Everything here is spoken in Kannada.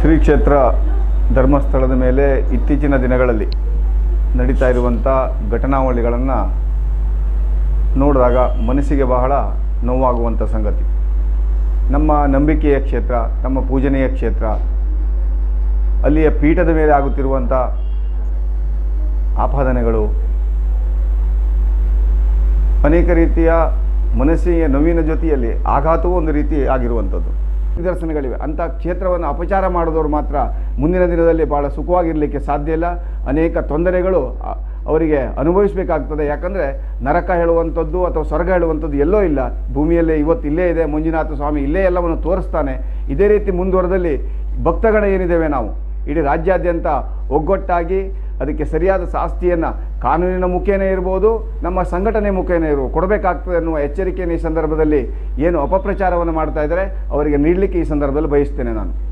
ಶ್ರೀ ಕ್ಷೇತ್ರ ಧರ್ಮಸ್ಥಳದ ಮೇಲೆ ಇತ್ತೀಚಿನ ದಿನಗಳಲ್ಲಿ ನಡೀತಾ ಇರುವಂಥ ಘಟನಾವಳಿಗಳನ್ನು ನೋಡಿದಾಗ ಮನಸ್ಸಿಗೆ ಬಹಳ ನೋವಾಗುವಂಥ ಸಂಗತಿ. ನಮ್ಮ ನಂಬಿಕೆಯ ಕ್ಷೇತ್ರ, ನಮ್ಮ ಪೂಜನೀಯ ಕ್ಷೇತ್ರ, ಅಲ್ಲಿಯ ಪೀಠದ ಮೇಲೆ ಆಗುತ್ತಿರುವಂಥ ಆಪಾದನೆಗಳು, ಅನೇಕ ರೀತಿಯ ಮನಸ್ಸಿಗೆ ನೋವಿನ ಜೊತೆಯಲ್ಲಿ ಆಘಾತವೂ ಒಂದು ರೀತಿ ಆಗಿರುವಂಥದ್ದು. ನಿದರ್ಶನಗಳಿವೆ. ಅಂಥ ಕ್ಷೇತ್ರವನ್ನು ಅಪಚಾರ ಮಾಡಿದವರು ಮಾತ್ರ ಮುಂದಿನ ದಿನದಲ್ಲಿ ಭಾಳ ಸುಖವಾಗಿರಲಿಕ್ಕೆ ಸಾಧ್ಯ ಇಲ್ಲ. ಅನೇಕ ತೊಂದರೆಗಳು ಅವರಿಗೆ ಅನುಭವಿಸಬೇಕಾಗ್ತದೆ. ಯಾಕಂದರೆ ನರಕ ಹೇಳುವಂಥದ್ದು ಅಥವಾ ಸ್ವರ್ಗ ಹೇಳುವಂಥದ್ದು ಎಲ್ಲೋ ಇಲ್ಲ. ಭೂಮಿಯಲ್ಲೇ ಇವತ್ತು ಇಲ್ಲೇ ಇದೆ, ಮಂಜುನಾಥ ಸ್ವಾಮಿ ಇಲ್ಲೇ ಎಲ್ಲವನ್ನು ತೋರಿಸ್ತಾನೆ. ಇದೇ ರೀತಿ ಮುಂದುವರೆದಲ್ಲಿ ಭಕ್ತಗಣ ಏನಿದ್ದೇವೆ ನಾವು? ಇಡೀ ರಾಜ್ಯಾದ್ಯಂತ ಒಗ್ಗಟ್ಟಾಗಿ ಅದಕ್ಕೆ ಸರಿಯಾದ ಶಾಸ್ತಿಯನ್ನು ಕಾನೂನಿನ ಮುಖೇನೇ ಇರ್ಬೋದು, ನಮ್ಮ ಸಂಘಟನೆ ಮುಖೇನೇ ಇರ್ಬೋದು, ಕೊಡಬೇಕಾಗ್ತದೆ ಅನ್ನುವ ಎಚ್ಚರಿಕೆಯನ್ನು ಈ ಸಂದರ್ಭದಲ್ಲಿ ಏನು ಅಪಪ್ರಚಾರವನ್ನು ಮಾಡ್ತಾ ಇದ್ದಾರೆ, ಅವರಿಗೆ ನೀಡಲಿಕ್ಕೆ ಈ ಸಂದರ್ಭದಲ್ಲಿ ಬಯಸ್ತೇನೆ ನಾನು.